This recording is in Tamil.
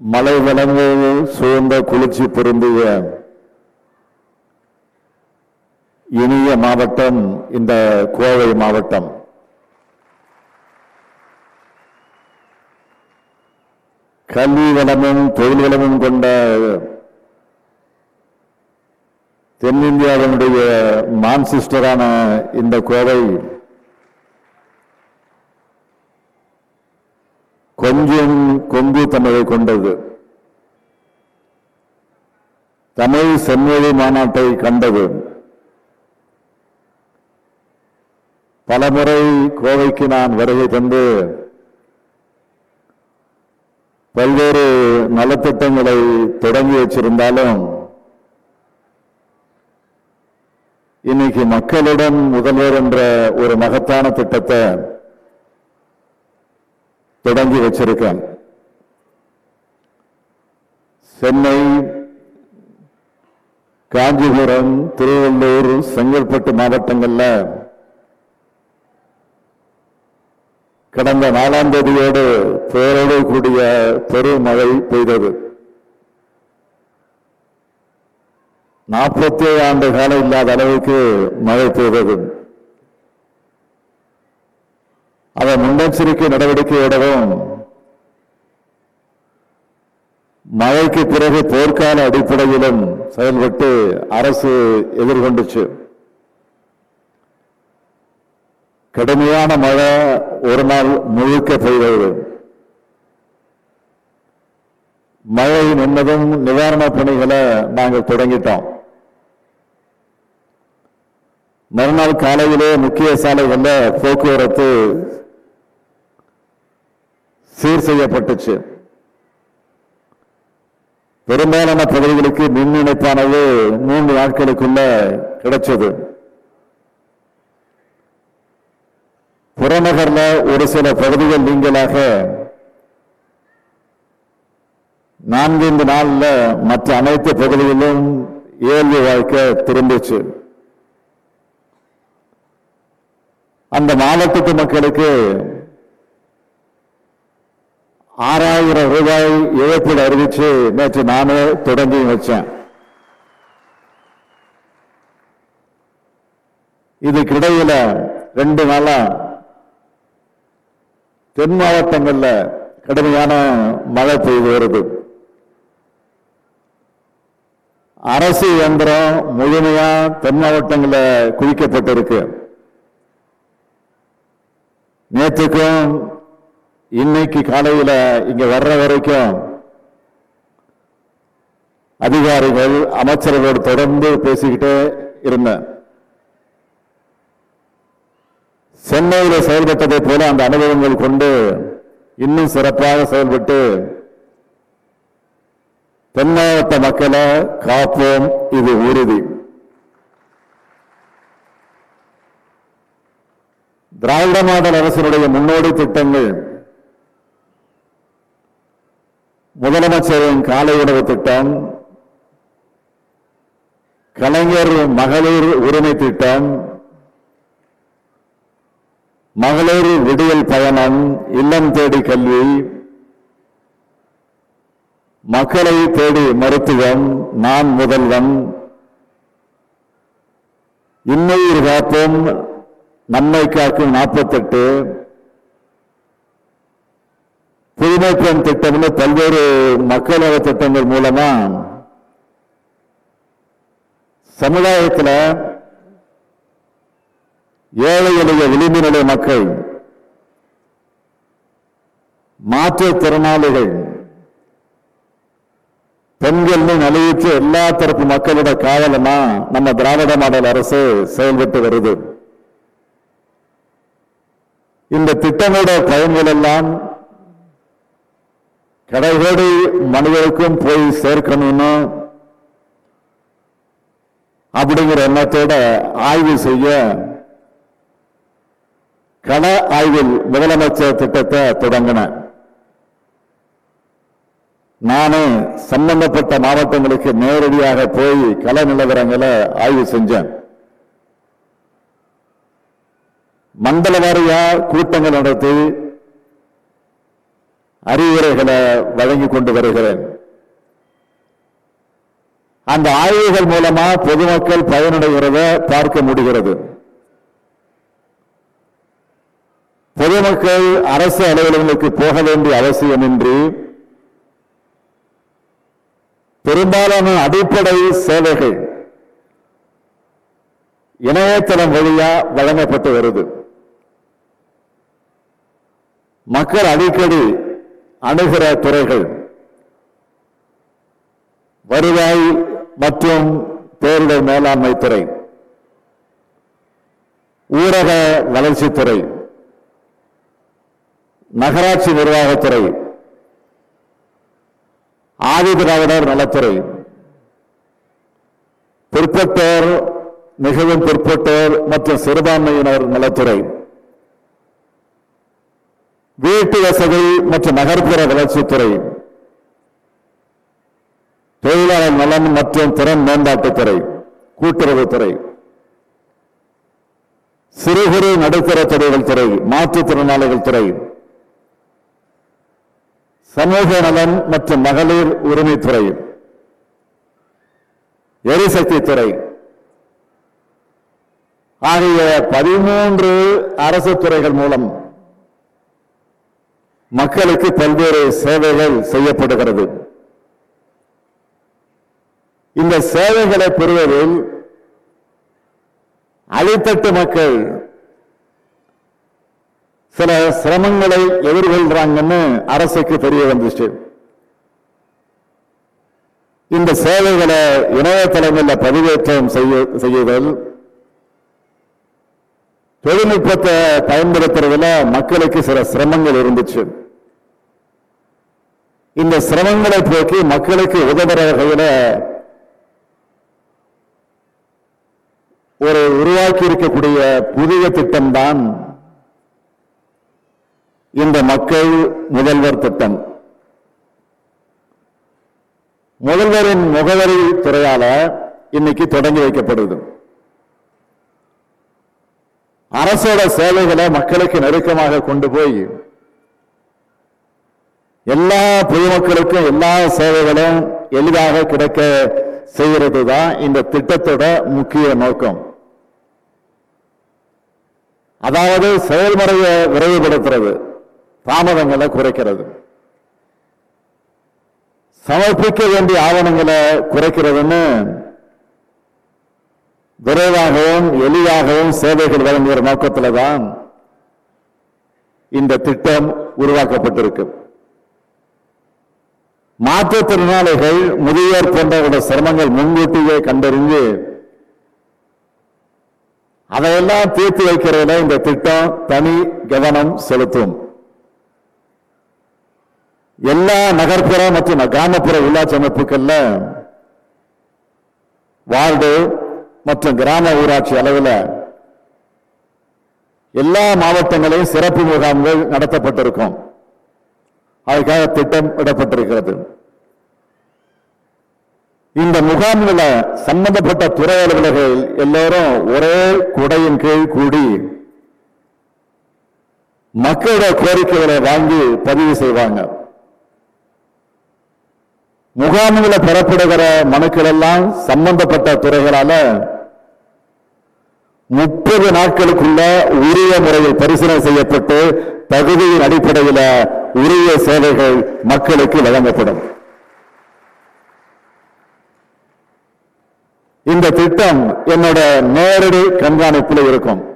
மலை வளங்கள் சுகந்த குளிர்ச்சி பொருந்திய இனிய மாவட்டம் இந்த கோவை மாவட்டம். கல்வி வளமும் தொழில் வளமும் கொண்ட தென்னிந்தியாவினுடைய மான்சிஸ்டரான இந்த கோவை கொஞ்சம் கொங்கு தமிழை கொண்டது. தமிழ் செம்மொழி மாநாட்டை கண்டது. பலமுறை கோவைக்கு நான் வருகை தந்து பல்வேறு நலத்திட்டங்களை தொடங்கி வச்சிருந்தாலும் இன்னைக்கு மக்களுடன் முதல்வர் என்ற ஒரு மகத்தான திட்டத்தை தொடங்கி வச்சிருக்கேன். சென்னை காஞ்சிபுரம் திருவள்ளூர் செங்கல்பட்டு மாவட்டங்கள்ல கடந்த நாலாம் தேதியோடு பேரோடு கூடிய பெருமழை பெய்தது. நாற்பத்தி ஏழு ஆண்டு காலம் இல்லாத அளவுக்கு மழை பெய்தது. அதை முன்னெச்சரிக்கை நடவடிக்கையோடவும் மழைக்கு பிறகு போர்க்கால அடிப்படையிலும் செயல்பட்டு அரசு எதிர்கொண்டுச்சு. கடுமையான மழை ஒரு நாள் முழுக்க பெய்தது. மழை நின்றதும் நிவாரணப் பணிகளை நாங்கள் தொடங்கிட்டோம். மறுநாள் காலையிலே முக்கிய சாலைகளில் போக்குவரத்து சீர் செய்யப்பட்டுச்சு. பெரும்பாலான பகுதிகளுக்கு மின் இணைப்பானது மூன்று நாட்களுக்குள்ள கிடைச்சது. புறநகர்ல ஒரு சில பகுதிகள் நீங்களாக நான்கைந்து நாள்ல மற்ற அனைத்து பகுதிகளிலும் இயல்பு வாழ்க்கை திரும்பிச்சு. அந்த மாவட்டத்து மக்களுக்கு ஆறாயிரம் ரூபாய் இழப்பீடு அறிவிச்சு நேற்று நானே தொடங்கி வச்சேன். இதுக்கிடையில ரெண்டு நாளா தென் மாவட்டங்கள்ல கடுமையான மழை பெய்து வருது. அரசு இயந்திரம் முழுமையா தென் மாவட்டங்களில் குவிக்கப்பட்டிருக்கு. நேற்றுக்கும் இன்னைக்கு காலையில இங்க வர்ற வரைக்கும் அதிகாரிகள் அமைச்சர்களோடு தொடர்ந்து பேசிக்கிட்டே இருந்தேன். சென்னையில் செயல்பட்டதை போல அந்த அனுபவங்கள் கொண்டு இன்னும் சிறப்பாக செயல்பட்டு தென் மாவட்ட மக்களை காப்போம் இது உறுதி. திராவிட மாடல் அரசினுடைய முன்னோடி திட்டங்கள் முதலமைச்சரின் காலை உணவு திட்டம் கலைஞர் மகளிர் உரிமை திட்டம் மகளிர் விடியல் பயணம் இல்லம் தேடி கல்வி மக்களை தேடி மருத்துவம் நான் முதல்வன். இன்னுயிர் காப்போம் நம்மை காக்கும் நாற்பத்தெட்டு. புதுமை திட்டம்னு பல்வேறு மக்கள் நல திட்டங்கள் மூலமா சமுதாயத்துல ஏழை எளிய விளிம்பு நிலை மக்கள் மாற்றுத்திறனாளிகள் பெண்கள்னு நலிவுற்ற எல்லா தரப்பு மக்களோட காவலமா நம்ம திராவிட மாடல் அரசு செயல்பட்டு வருது. இந்த திட்டங்களோட பயன்கள் எல்லாம் கடைகோடி மனிதருக்கும் போய் சேர்க்கணும்னு அப்படிங்கிற எண்ணத்தோட ஆய்வு செய்ய கள ஆய்வில் முதலமைச்சர் திட்டத்தை தொடங்கினேன் நானே சம்பந்தப்பட்ட மாவட்டங்களுக்கு நேரடியாக போய் கள நிலவரங்களை ஆய்வு செஞ்சேன் மண்டல வாரியா கூட்டங்கள் நடத்தி அறிவுரைகளை வழங்கி கொண்டு வருகிறேன். அந்த ஆய்வுகள் மூலமா பொதுமக்கள் பயனடைகிறத பார்க்க முடிகிறது. பொதுமக்கள் அரசு அலுவலகங்களுக்கு போக வேண்டிய அவசியமின்றி பெரும்பாலான அடிப்படை சேவைகள் இணையதளம் வழியா வழங்கப்பட்டு வருது. மக்கள் அடிக்கடி அணுகிற துறைகள். வருவாய் மற்றும் பேரிடர் மேலாண்மை துறை. ஊரக வளர்ச்சித்துறை நகராட்சி நிர்வாகத்துறை ஆதிதிராவிடர் நலத்துறை. பிற்பட்டோர் மிகவும் பிற்பட்டோர் மற்றும் சிறுபான்மையினர் நலத்துறை. வீட்டு வசதி மற்றும் நகர்ப்புற வளர்ச்சித்துறை. தொழிலாளர் நலன் மற்றும் திறன் மேம்பாட்டுத்துறை கூட்டுறவுத்துறை சிறு குறு நடுத்தர தொழில்கள் துறை மாற்றுத்திறனாளிகள் துறை. சமூக நலன் மற்றும் மகளிர் உரிமைத்துறை எரிசக்தி துறை. ஆகிய பதிமூன்று அரசு துறைகள் மூலம் மக்களுக்கு பல்வேறு சேவைகள் செய்யப்படுகிறது. இந்த சேவைகளை பெறுவதில் அடித்தட்டு மக்கள் சில சிரமங்களை எதிர்கொள்றாங்கன்னு அரசுக்கு தெரிய வந்துச்சு. இந்த சேவைகளை இணையதளங்களில் பதிவேற்றம் செய்ய செய்யுதல் தொழில்நுட்பத்தை பயன்படுத்துறதுல மக்களுக்கு சில சிரமங்கள் இருந்துச்சு. இந்த சிரமங்களை போக்கி மக்களுக்கு உதவுற வகையில ஒரு உருவாக்கி இருக்கக்கூடிய புதிய திட்டம்தான் இந்த மக்கள் முதல்வர் திட்டம். முதல்வரின் முகவரி துறையால இன்னைக்கு தொடங்கி வைக்கப்படுது. அரசோட சேவைகளை மக்களுக்கு நெருக்கமாக கொண்டு போய் எல்லா பொதுமக்களுக்கும் எல்லா சேவைகளும் எளிதாக கிடைக்க செய்கிறது தான் இந்த திட்டத்தோட முக்கிய நோக்கம். அதாவது செயல்முறையை விரைவுபடுத்துறது தாமதங்களை குறைக்கிறது. சமர்ப்பிக்க வேண்டிய ஆவணங்களை குறைக்கிறதுன்னு விரைவாகவும் எளிதாகவும் சேவைகள் வழங்குகிற நோக்கத்தில் தான் இந்த திட்டம் உருவாக்கப்பட்டிருக்கு. மாற்றுத்திறனாளிகள் முதியோர் போன்றவர்களோட சிரமங்கள் முன்கூட்டியே கண்டறிந்து அதையெல்லாம் தீர்த்து வைக்கிறதுல இந்த திட்டம் தனி கவனம் செலுத்தும். எல்லா நகர்ப்புற மற்றும் கிராமப்புற உள்ளாட்சி அமைப்புகள்ல வார்டு மற்றும் கிராம ஊராட்சி அளவில் எல்லா மாவட்டங்களையும் சிறப்பு முகாம்கள் நடத்தப்பட்டிருக்கும். அதுக்காக திட்டம் இடப்பட்டிருக்கிறது. இந்த முகாம்கள சம்பந்தப்பட்ட துறை அலுவலர்கள் எல்லோரும் ஒரே குடையின் கீழ் கூடி மக்களோட கோரிக்கைகளை வாங்கி பதிவு செய்வாங்க. முகாம்களை பெறப்படுகிற மனுக்கள் எல்லாம் சம்பந்தப்பட்ட துறைகளால முப்பது நாட்களுக்குள்ள உரிய முறையில் பரிசீலனை செய்யப்பட்டு தகுதியின் அடிப்படையில் உரிய சேவைகள் மக்களுக்கு வழங்கப்படும். இந்த திட்டம் என்னோட நேரடி கண்காணிப்பில் இருக்கும்.